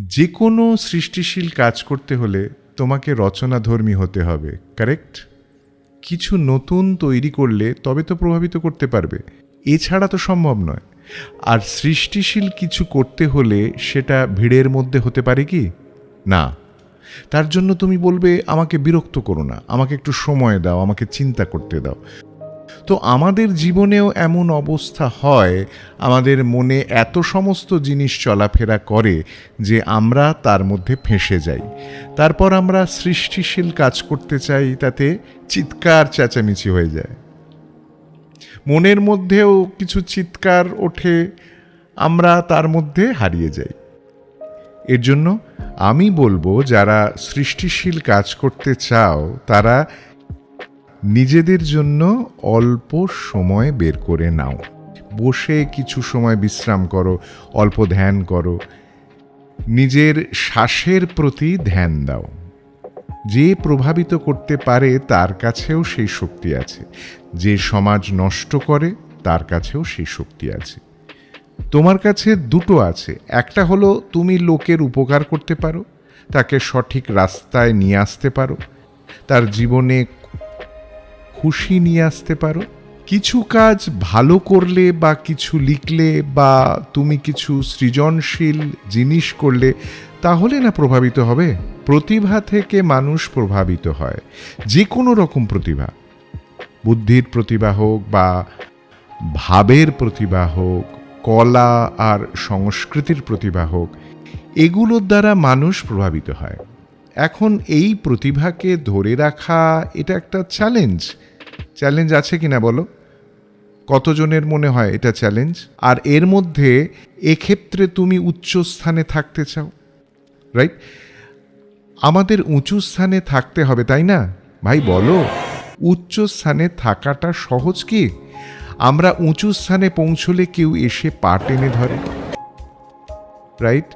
যে কোনো সৃষ্টিশীল কাজ করতে হলে তোমাকে রচনাধর্মী হতে হবে কারেক্ট কিছু নতুন তৈরি করলে তবে তো প্রভাবিত করতে পারবে। এছাড়া তো সম্ভব নয়। আর সৃষ্টিশীল কিছু করতে হলে সেটা ভিড়ের মধ্যে হতে পারে কি? না। তার জন্য তুমি বলবে, আমাকে বিরক্ত করো না। আমাকে একটু সময় দাও, আমাকে চিন্তা করতে দাও। তো আমাদের জীবনেও এমন অবস্থা হয়, আমাদের মনে এত সমস্ত জিনিস চলাফেরা করে যে আমরা তার মধ্যে ফেঁসে যাই। তারপর আমরা সৃষ্টিশীল কাজ করতে চাই, তাতে চিৎকার চেঁচামেচি হয়ে যায়। মনের মধ্যেও কিছু চিৎকার ওঠে, আমরা তার মধ্যে হারিয়ে যাই। এর জন্য আমি বলব, যারা সৃষ্টিশীল কাজ করতে চাও, তারা নিজেদের জন্য অল্প সময় বের করে নাও। বসে কিছু সময় বিশ্রাম করো, অল্প ধ্যান করো। নিজের শ্বাসের প্রতি ধ্যান দাও। যে প্রভাবিত করতে পারে তার কাছেও সেই শক্তি আছে। যে সমাজ নষ্ট করে তার কাছেও সেই শক্তি আছে। তোমার কাছে দুটো আছে। একটা হলো তুমি লোকের উপকার করতে পারো, তাকে সঠিক রাস্তায় নিয়ে আসতে পারো। তার জীবনে খুশি নিয়ে আসতে পারো। কিছু কাজ ভালো করলে বা কিছু লিখলে বা তুমি কিছু সৃজনশীল জিনিস করলে তাহলে না প্রভাবিত হবে। প্রতিভা থেকে মানুষ প্রভাবিত হয়। যে কোনো রকম প্রতিভা। বুদ্ধির প্রতিভা হোক বা ভাবের প্রতিভা হোক, কলা আর সংস্কৃতির প্রতিভা হোক, এগুলোর দ্বারা মানুষ প্রভাবিত হয়। এখন এই প্রতিভাকে ধরে রাখা এটা একটা চ্যালেঞ্জ চ্যালেঞ্জ আছে কিনা বলো? কতজনের মনে হয় এটা চ্যালেঞ্জ আর এর মধ্যে এক্ষেত্রে তুমি উচ্চ স্থানে থাকতে চাও রাইট আমাদের উঁচু স্থানে থাকতে হবে, তাই না? ভাই, বলো, উচ্চ স্থানে থাকাটা সহজ কি? আমরা উঁচু স্থানে পৌঁছলে কেউ এসে পা টেনে ধরে রাইট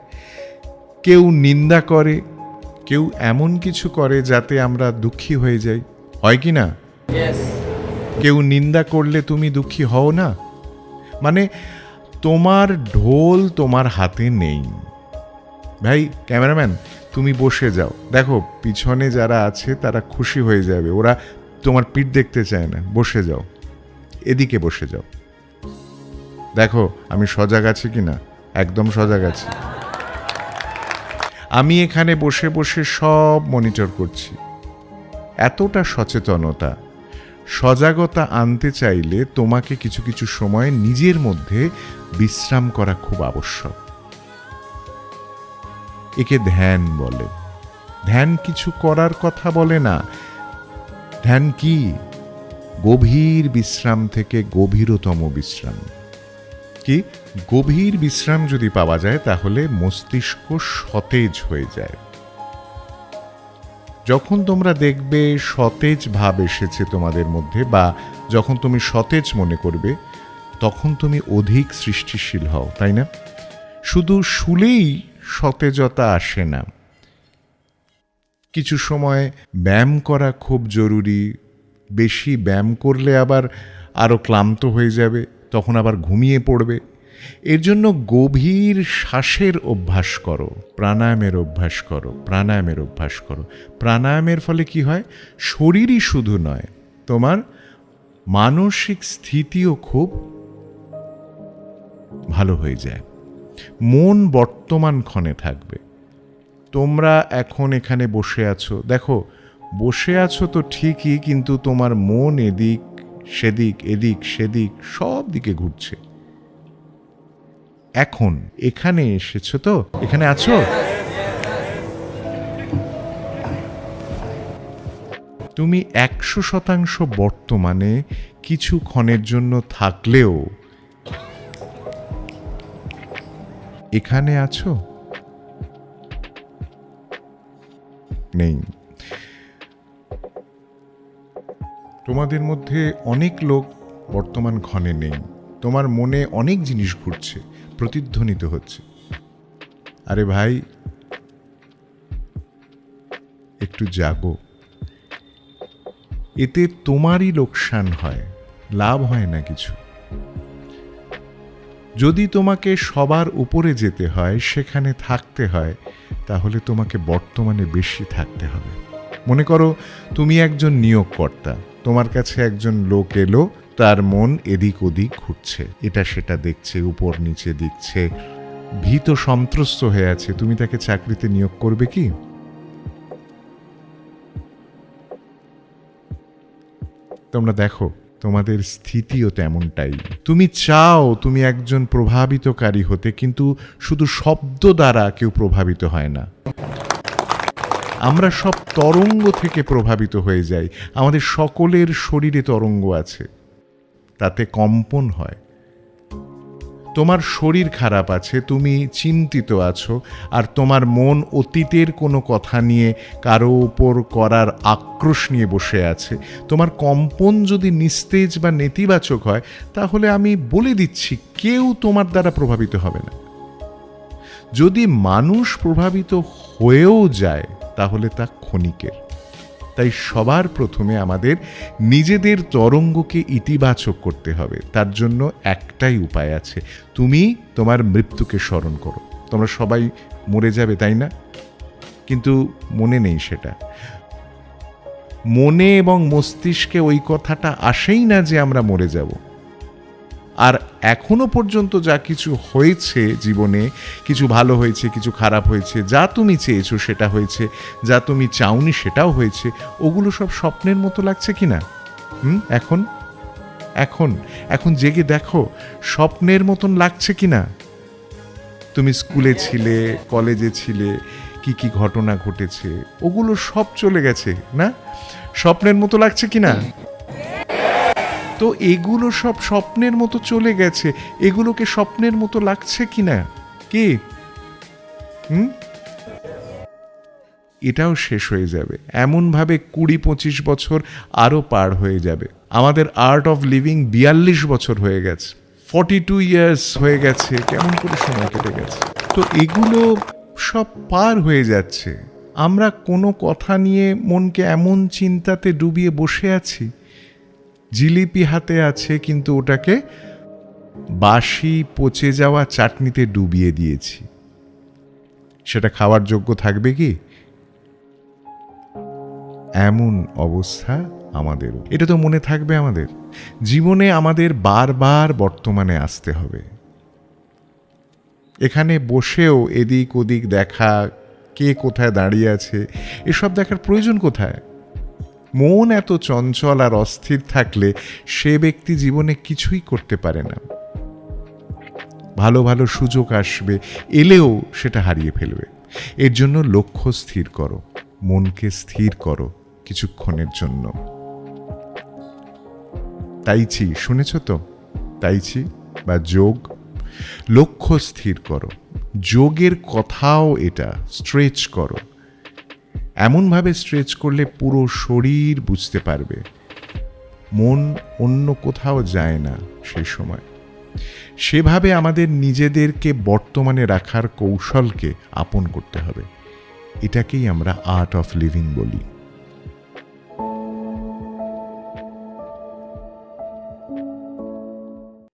কেউ নিন্দা করে, কেউ এমন কিছু করে যাতে আমরা দুঃখী হয়ে যাই, হয় কি না? কেউ নিন্দা করলে তুমি দুঃখী হও না? মানে তোমার ঢোল তোমার হাতে নেই। ভাই, ক্যামেরাম্যান, তুমি বসে যাও। দেখো, পিছনে যারা আছে, তারা খুশি হয়ে যাবে। ওরা তোমার পিঠ দেখতে চায় না। বসে যাও। এদিকে বসে যাও। দেখো, আমি সজাগ আছি কি না একদম সজাগ আছি। আমি এখানে বসে বসে সব মনিটর করছি। এতটা সচেতনতা। সজাগতা আনতে চাইলে তোমাকে কিছু কিছু সময় নিজের মধ্যে বিশ্রাম করা খুব আবশ্যক। একে ধ্যান বলে। ধ্যান কিছু করার কথা বলে না। ধ্যান কি? গভীর বিশ্রাম থেকে গভীরতম বিশ্রাম। কি? গভীর বিশ্রাম যদি পাওয়া যায় তাহলে মস্তিষ্ক সতেজ হয়ে যায়। যখন তোমরা দেখবে সতেজ ভাব এসেছে তোমাদের মধ্যে বা যখন তুমি সতেজ মনে করবে, তখন তুমি অধিক সৃষ্টিশীল হও, তাই না? শুধু শুলেই সতেজতা আসে না। কিছু সময় ব্যায়াম করা খুব জরুরি, বেশি ব্যায়াম করলে আবার আরও ক্লান্ত হয়ে যাবে, তখন আবার ঘুমিয়ে পড়বে। এর জন্য গভীর শ্বাসের অভ্যাস করো, প্রাণায়ামের অভ্যাস করো, প্রাণায়ামের অভ্যাস করো। প্রাণায়ামের ফলে কি হয়? শরীরই শুধু নয়, তোমার মানসিক স্থিতিও খুব ভালো হয়ে যায়। মন বর্তমান ক্ষণে থাকবে। তোমরা এখন এখানে বসে আছো। দেখো, বসে আছো তো ঠিকই, কিন্তু তোমার মন এদিক, সেদিক এদিক, সেদিক, সব দিকে ঘুরছে। এখন? এখানে এসেছ তো? এখানে আছো? তুমি একশো শতাংশ বর্তমানে কিছু ক্ষণের জন্য থাকলেও এখানে আছো? নেই। তোমাদের মধ্যে অনেক লোক বর্তমান ক্ষণে নেই। তোমার মনে অনেক জিনিস ঘুরছে, প্রতিধ্বনিত হচ্ছে। আরে ভাই, একটু জাগো এতে তোমারই লোকসান হয়, লাভ হয় না কিছু। যদি তোমাকে সবার উপরে যেতে হয়, সেখানে থাকতে হয়, তাহলে তোমাকে বর্তমানে বেশি থাকতে হবে। মনে করো, তুমি একজন নিয়োগকর্তা, তোমার কাছে একজন লোক এলো তার মন এদিক ওদিক ঘুরছে। এটা সেটা দেখছে, উপর নিচে দিচ্ছে ভীত সন্ত্রস্ত হয়ে আছে। তুমি তাকে চাকরিতে নিয়োগ করবে কি? তোমরা দেখো, তোমাদের স্থিতিও তেমনটাই। তুমি চাও তুমি একজন প্রভাবিতকারী হতে, কিন্তু শুধু শব্দ দ্বারা কেউ প্রভাবিত হয় না। আমরা সব তরঙ্গ থেকে প্রভাবিত হয়ে যাই। আমাদের সকলের শরীরে তরঙ্গ আছে। তাতে কম্পন হয়। তোমার শরীর খারাপ আছে, তুমি চিন্তিত আছো, আর তোমার মন অতীতের কোনো কথা নিয়ে কারও উপর করার আক্রোশ নিয়ে বসে আছে। তোমার কম্পন যদি নিস্তেজ বা নেতিবাচক হয়, তাহলে আমি বলে দিচ্ছি, কেউ তোমার দ্বারা প্রভাবিত হবে না। যদি মানুষ প্রভাবিত হয়েও যায়, তাহলে তা ক্ষণিকের। তাই সবার প্রথমে আমাদের নিজেদের তরঙ্গকে ইতিবাচক করতে হবে। তার জন্য একটাই উপায় আছে। তুমি তোমার মৃত্যুকে স্মরণ করো। তোমরা সবাই মরে যাবে, তাই না? কিন্তু মনে নেই সেটা। মনে এবং মস্তিষ্কে ওই কথাটা আসেই না যে আমরা মরে যাব। আর এখনও পর্যন্ত যা কিছু হয়েছে জীবনে, কিছু ভালো হয়েছে, কিছু খারাপ হয়েছে, যা তুমি চেয়েছো সেটা হয়েছে, যা তুমি চাওনি সেটাও হয়েছে, ওগুলো সব স্বপ্নের মতো লাগছে কি না হুম, এখন? এখন? এখন জেগে দেখো, স্বপ্নের মতন লাগছে কি না তুমি স্কুলে ছিলে, কলেজে ছিলে, কি কি ঘটনা ঘটেছে, ওগুলো সব চলে গেছে, না? স্বপ্নের মতো লাগছে কি না তো এগুলো সব স্বপ্নের মতো চলে গেছে। এগুলোকে স্বপ্নের মতো লাগছে কি না কি? হুম? এটাও শেষ হয়ে যাবে। এমনভাবে কুড়ি পঁচিশ বছর আরও পার হয়ে যাবে। আমাদের আর্ট অফ লিভিং বিয়াল্লিশ বছর হয়ে গেছে। ফর্টি টু ইয়ার্স হয়ে গেছে। কেমন করে সময় কেটে গেছে? তো এগুলো সব পার হয়ে যাচ্ছে। আমরা কোনো কথা নিয়ে মনকে এমন চিন্তাতে ডুবিয়ে বসে আছি? জিলিপি হাতে আছে, কিন্তু ওটাকে বাসি পচে যাওয়া চাটনিতে ডুবিয়ে দিয়েছি। সেটা খাওয়ার যোগ্য থাকবে কি? এমন অবস্থা আমাদেরও এটা তো মনে থাকবে আমাদের। জীবনে আমাদের বারবার বর্তমানে আসতে হবে। এখানে বসেও এদিক ওদিক দেখা, কে কোথায় দাঁড়িয়ে আছে, এসব দেখার প্রয়োজন কোথায়? মন এত চঞ্চল আর অস্থির থাকলে সে ব্যক্তি জীবনে কিছুই করতে পারে না। ভালো ভালো সুযোগ আসবে, এলেও সেটা হারিয়ে ফেলবে। এর জন্য লক্ষ্য স্থির করো, মনকে স্থির করো কিছুক্ষণের জন্য। তাইছি শুনেছ তো? তাইছি বা যোগ। লক্ষ্য স্থির করো, যোগের কথাও এটা, স্ট্রেচ করো। এমনভাবে স্ট্রেচ করলে পুরো শরীর বুঝতে পারবে। মন অন্য কোথাও যায় না সেই সময়। সেভাবে আমাদের নিজেদেরকে বর্তমানে রাখার কৌশলকে আপন করতে হবে। এটাকেই আমরা আর্ট অফ লিভিং বলি।